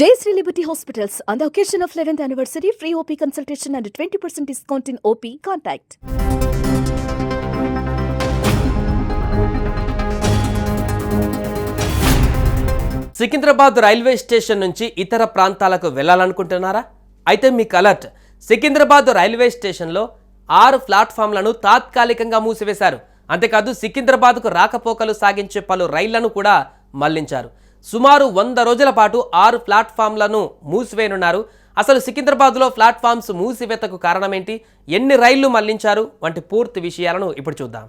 Jayasree Liberty Hospitals, on the occasion of 11th anniversary, free OP consultation and 20% discount in OP. Contact. Secunderabad railway station నుంచి ఇతర ప్రాంతాలకు వెళ్ళాలనుకుంటున్నారా అయితే మీకు alert Secunderabad railway స్టేషన్లో ఆరు ప్లాట్ఫామ్లను తాత్కాలికంగా మూసివేశారు అంతేకాదు సికింద్రాబాద్కు రాకపోకలు సాగించే పలు రైళ్ళను కూడా మళ్ళించారు సుమారు వంద రోజుల పాటు ఆరు ప్లాట్ఫామ్లను మూసివేయనున్నారు. అసలు సికింద్రాబాద్లో ప్లాట్ఫామ్స్ మూసివేతకు కారణమేంటి? ఎన్ని రైళ్ళు మళ్ళించారు? వంటి పూర్తి విషయాలను ఇప్పుడు చూద్దాం.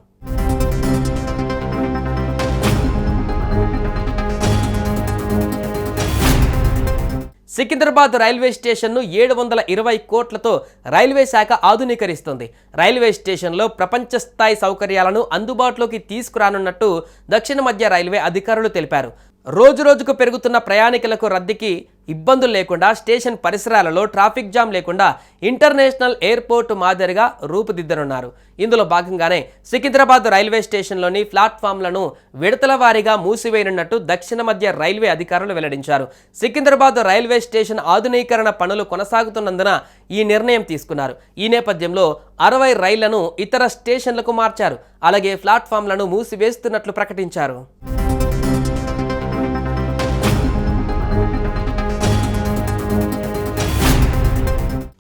సికింద్రాబాద్ రైల్వే స్టేషన్ను ఏడు వందల ఇరవై కోట్లతో రైల్వే శాఖ ఆధునీకరిస్తుంది. రైల్వే స్టేషన్లో ప్రపంచ స్థాయి సౌకర్యాలను అందుబాటులోకి తీసుకురానున్నట్టు దక్షిణ మధ్య రైల్వే అధికారులు తెలిపారు. రోజు రోజుకు పెరుగుతున్న ప్రయాణికులకు రద్దీకి ఇబ్బందులు లేకుండా స్టేషన్ పరిసరాలలో ట్రాఫిక్ జామ్ లేకుండా ఇంటర్నేషనల్ ఎయిర్పోర్ట్ మాదిరిగా రూపుదిద్దనున్నారు. ఇందులో భాగంగానే సికింద్రాబాద్ రైల్వే స్టేషన్లోని ప్లాట్ఫామ్లను విడతల వారీగా మూసివేయనున్నట్టు దక్షిణ మధ్య రైల్వే అధికారులు వెల్లడించారు. సికింద్రాబాద్ రైల్వే స్టేషన్ ఆధునీకరణ పనులు కొనసాగుతున్నందున ఈ నిర్ణయం తీసుకున్నారు. ఈ నేపథ్యంలో అరవై రైళ్ళను ఇతర స్టేషన్లకు మార్చారు. అలాగే ప్లాట్ఫామ్లను మూసివేస్తున్నట్లు ప్రకటించారు.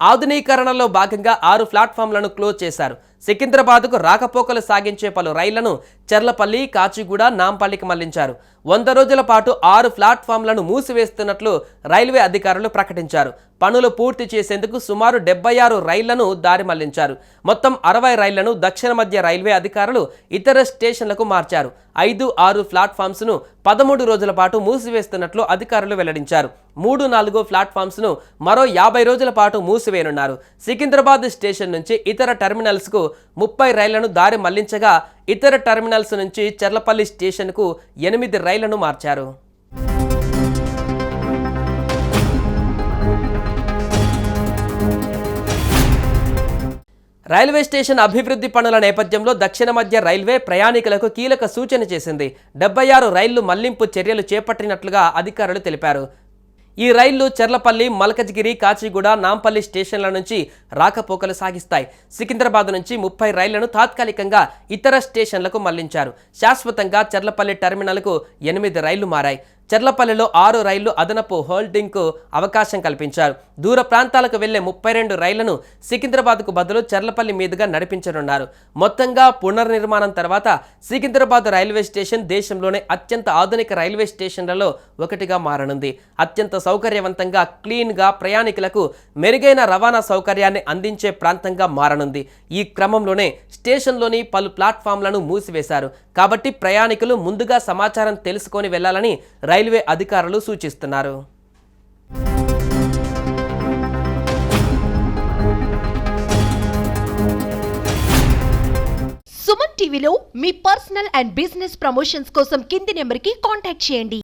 ఆధునీకరణలో భాగంగా ఆరు ప్లాట్ఫామ్లను క్లోజ్ చేశారు. సికింద్రాబాద్కు రాకపోకలు సాగించే పలు రైళ్ళను చెర్లపల్లి కాచిగూడ నాంపల్లికి మళ్ళించారు. వంద రోజుల పాటు ఆరు ప్లాట్ఫామ్లను మూసివేస్తున్నట్లు రైల్వే అధికారులు ప్రకటించారు. పనులు పూర్తి చేసేందుకు సుమారు డెబ్బై ఆరు రైళ్ళను దారి మళ్ళించారు. మొత్తం అరవై రైళ్ళను దక్షిణ మధ్య రైల్వే అధికారులు ఇతర స్టేషన్లకు మార్చారు. ఐదు ఆరు ప్లాట్ఫామ్స్ను పదమూడు రోజుల పాటు మూసివేస్తున్నట్లు అధికారులు వెల్లడించారు. మూడు నాలుగు ప్లాట్ఫామ్స్ను మరో యాభై రోజుల పాటు మూసివేయనున్నారు. సికింద్రాబాద్ స్టేషన్ నుంచి ఇతర టెర్మినల్స్కు ముప్పై రైళ్ళను దారి మళ్ళించగా ఇతర టెర్మినల్స్ నుంచి చెర్లపల్లి స్టేషన్కు ఎనిమిది రైళ్ళను మార్చారు. రైల్వే స్టేషన్ అభివృద్ధి పనుల నేపథ్యంలో దక్షిణ మధ్య రైల్వే ప్రయాణికులకు కీలక సూచన చేసింది. డెబ్బై ఆరు రైళ్ళు మళ్ళింపు చర్యలు చేపట్టినట్లుగా అధికారులు తెలిపారు. ఈ రైళ్ళు చెర్లపల్లి మల్కజ్గిరి కాచిగూడ నాంపల్లి స్టేషన్ల నుంచి రాకపోకలు సాగిస్తాయి. సికింద్రాబాద్ నుంచి ముప్పై రైళ్ళను తాత్కాలికంగా ఇతర స్టేషన్లకు మళ్ళించారు. శాశ్వతంగా చెర్లపల్లి టెర్మినల్కు ఎనిమిది రైళ్ళు మారాయి. చెర్లపల్లిలో ఆరు రైళ్ళు అదనపు హోల్డింగ్కు అవకాశం కల్పించారు. దూర ప్రాంతాలకు వెళ్ళే ముప్పై రెండు రైళ్ళను సికింద్రాబాద్కు బదులు చెర్లపల్లి మీదుగా నడిపించనున్నారు. మొత్తంగా పునర్నిర్మాణం తర్వాత సికింద్రాబాద్ రైల్వే స్టేషన్ దేశంలోనే అత్యంత ఆధునిక రైల్వే స్టేషన్లలో ఒకటిగా మారనుంది. అత్యంత సౌకర్యవంతంగా క్లీన్గా ప్రయాణికులకు మెరుగైన రవాణా సౌకర్యాన్ని అందించే ప్రాంతంగా మారనుంది. ఈ క్రమంలోనే స్టేషన్లోని పలు ప్లాట్ఫామ్లను మూసివేశారు. కాబట్టి ప్రయాణికులు ముందుగా సమాచారం తెలుసుకొని వెళ్ళాలని రైల్వే అధికారులు సూచిస్తున్నారు. సుమన్ టీవీలో మీ పర్సనల్ అండ్ బిజినెస్ ప్రమోషన్స్ కోసం కింది నెంబర్కి కాంటాక్ట్ చేయండి.